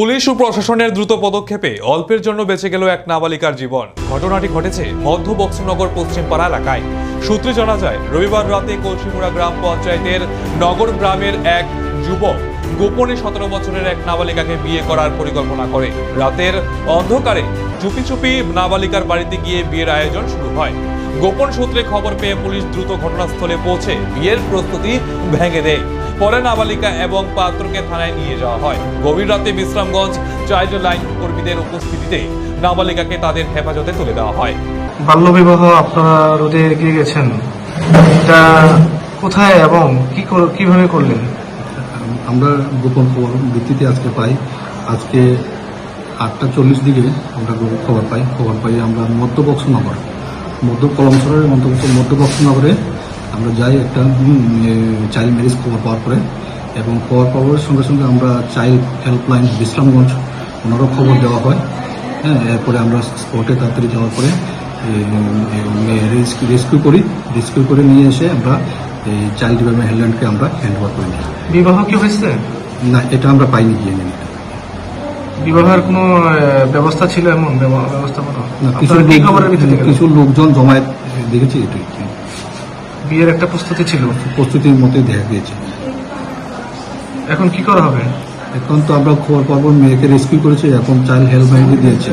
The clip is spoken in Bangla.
পুলিশ ও প্রশাসনের দ্রুত পদক্ষেপে অল্পের জন্য বেঁচে গেল এক নাবালিকার জীবন। ঘটনাটি ঘটেছে মধ্য বক্সনগর পশ্চিমপাড়া এলাকায়। সূত্রে জানা যায়, রবিবার রাতে কলসিমুড়া গ্রাম পঞ্চায়েতের নগর গ্রামের এক যুবক গোপনে সতেরো বছরের এক নাবালিকাকে বিয়ে করার পরিকল্পনা করে। রাতের অন্ধকারে চুপি চুপি নাবালিকার বাড়িতে গিয়ে বিয়ের আয়োজন শুরু হয়। গোপন সূত্রে খবর পেয়ে পুলিশ দ্রুত ঘটনাস্থলে পৌঁছে বিয়ের প্রস্তুতি ভেঙে দেয়। পরে নাবালিকা এবং পাত্রকে থানায় নিয়ে যাওয়া হয়। গভীর রাতে বিশ্রামগঞ্জ চাইল্ড লাইন কর্মীদের উপস্থিতিতে নাবালিকাকে তাদের হেফাজতে তুলে দেওয়া হয়। বাল্যবিবাহ আপনারা রোদে এগিয়ে গেছেন। এটা কোথায় এবং কি কর- কীভাবে করলেন? আমরা গোপন খবর ভিত্তিতে আজকে পাই। আজকে আটটা চল্লিশ দিকে আমরা খবর পাই। খবর পাই আমরা মধ্যবক্সনগর মধ্য কলমসরের মধ্যবক্স মধ্যবক্সনগরে আমরা যাই একটা চাইল্ড ম্যারেজ খবর পাওয়ার পরে এবং খবর পাওয়ার সঙ্গে সঙ্গে আমরা চাইল্ড হেল্পলাইন বিশ্রামগঞ্জ ওনারও খবর দেওয়া হয়। হ্যাঁ এরপরে আমরা স্পটে তাড়াতাড়ি যাওয়ার পরে রেস্কিউ করি। রেস্কিউ করে নিয়ে এসে আমরা এই চাইল্ড ডিপার্টমেন্ট হেল্পলাইনকে আমরা হ্যান্ড ওভার করে নিই। বিবাহ কি হয়েছে? না এটা আমরা পাইনি গিয়ে নিয়ে বিবাহের কোনো ব্যবস্থা ছিল এমন? ব্যব- ব্যবস্থা কিছু লোকজন জমায়েত দেখেছি এটাই। বিয়ের একটা প্রস্তুতি ছিল? প্রস্তুতির মধ্যে দেখা গিয়েছে এখন কি করা হবে? এখন তো আমরা খবর পাবো মেয়েকে রেস্কিউ করেছি এখন চাইল্ড হেল্পলাইনকে দিয়েছে।